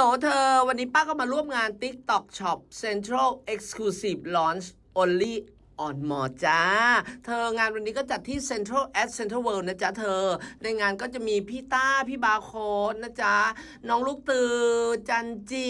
ลเธอ วันนี้ป้าก็มาร่วมงาน TikTok Shop Central Exclusive Launch Only on m o จ้า เธองานวันนี้ก็จัดที่ Central at Central World นะจ๊ะเธอ ในงานก็จะมีพี่ต้า พี่บาโคดนะจ๊ะ น้องลูกตือ จันจี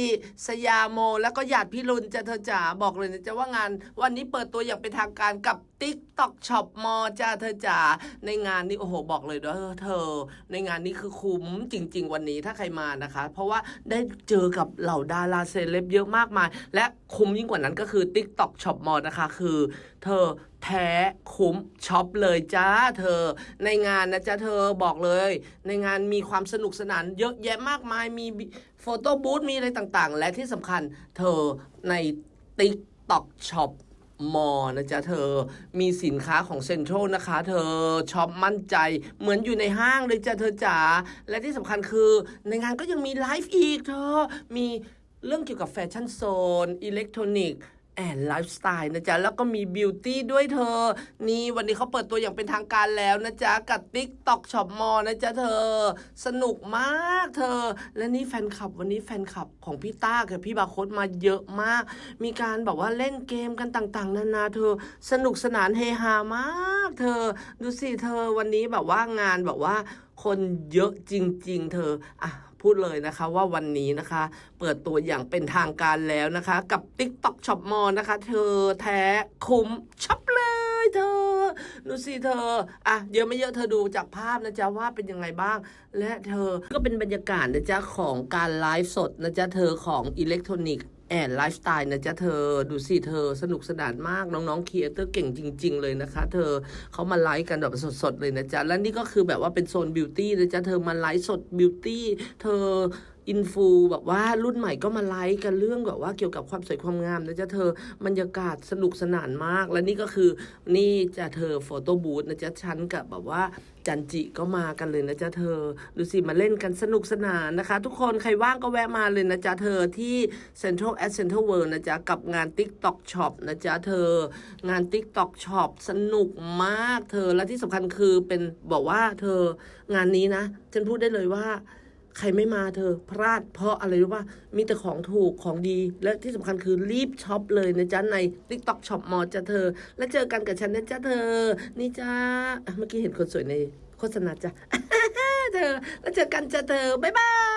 สยามโม แล้วก็หยาดพี่รุนจ้ะเธอจ๋า บอกเลยนะจ๊ะว่างานวันนี้เปิดตัวอย่างเป็นทางการกับ TikTok Shop มอจ้าเธอจ๋า ในงานนี้โอ้โหบอกเลยว่าเธอ ในงานนี้คือคุ้มจริง ๆ วันนี้ถ้าใครมานะคะ เพราะว่าได้เจอกับเหล่าดาราเซเลบเยอะมากมาย และคุ้มยิ่งกว่านั้นก็คือ TikTok Shop มอนะคะคือเธอแท้คุ้มช็อปเลยจ้าเธอ ในงานนะจ๊ะเธอบอกเลย ในงานมีความสนุกสนานเยอะแยะมากมายมีโฟโต้บูธมีอะไรต่างๆ และที่สำคัญเธอใน TikTok Shop มอนะจ๊ะเธอ มีสินค้าของเซ็นทรัลนะคะ เธอช็อปมั่นใจ เหมือนอยู่ในห้างเลยจ้ะเธอจ๋า และที่สำคัญคือในงานก็ยังมีไลฟ์อีกเธอ มีเรื่องเกี่ยวกับแฟชั่นโซน อิเล็กทรอนิกส์ แอนไลฟ์สไตล์นะจ๊ะ แล้วก็มีบิวตี้ด้วยเธอ นี่วันนี้เขาเปิดตัวอย่างเป็นทางการแล้วนะจ๊ะ กับ TikTok Shop Mall นะจ๊ะเธอ สนุกมากเธอ และนี่แฟนคลับวันนี้แฟนคลับของพี่ต้ากับพี่บาโคตมาเยอะมาก มีการแบบว่าเล่นเกมกันต่างๆ นานาเธอ สนุกสนานเฮฮามาก เธอ ดูสิเธอวันนี้แบบว่างานแบบว่า คนเยอะจริง ๆ เธออะพูดเลยนะคะว่าวันนี้นะคะ เปิดตัวอย่างเป็นทางการแล้วนะคะ กับ TikTok Shop Mall นะคะ เธอแท้คุ้มช็อปเลยเธอดูสิเธออะเยอะไม่เยอะเธอดูจากภาพนะจ๊ะว่าเป็นยังไงบ้าง และเธอก็เป็นบรรยากาศนะจ๊ะของการไลฟ์สดนะจ๊ะเธอของอิเล็กทรอนิกส์แอนไลฟ์สไตล์นะจ๊ะเธอดูสิเธอสนุกสนานมากน้องๆครีเอเตอร์เก่งจริง ๆ เลยนะคะ เธอเขามาไลฟ์กันแบบสดๆเลยนะจ๊ะและนี่ก็คือแบบว่าเป็นโซนบิวตี้นะจ๊ะเธอมาไลฟ์สดบิวตี้เธอ อินฟูแบบว่ารุ่นใหม่ก็มาไลฟ์กันเรื่องแบบว่าเกี่ยวกับความสวยความงามนะจ๊ะเธอบรรยากาศสนุกสนานมาก และนี่ก็คือนี่จะเธอโฟโต้บูธนะจ๊ะฉันกับแบบว่าจันจิก็มากันเลยนะจ๊ะเธอ ดูสิมาเล่นกันสนุกสนานนะคะ ทุกคนใครว่างก็แวะมาเลยนะจ๊ะเธอที่ Central at Central World นะจ๊ะ กับงาน TikTok Shop นะจ๊ะเธอ งาน TikTok Shop สนุกมากเธอและที่สำคัญคือเป็นบอกว่าเธองานนี้นะ ฉันพูดได้เลยว่า ใครไม่มาเธอพลาดเพราะอะไรรู้ป่ะมีแต่ของถูกของดี และที่สำคัญคือรีบช็อปเลยนะจ๊ะ ใน TikTok Shop มอจ้ะเธอ แล้วเจอกันกับฉันนะจ๊ะเธอ นี่จ้าเมื่อกี้เห็นคนสวยในโฆษณาจ้ะเธอ แล้วเจอกันจ้ะเธอ บ๊ายบาย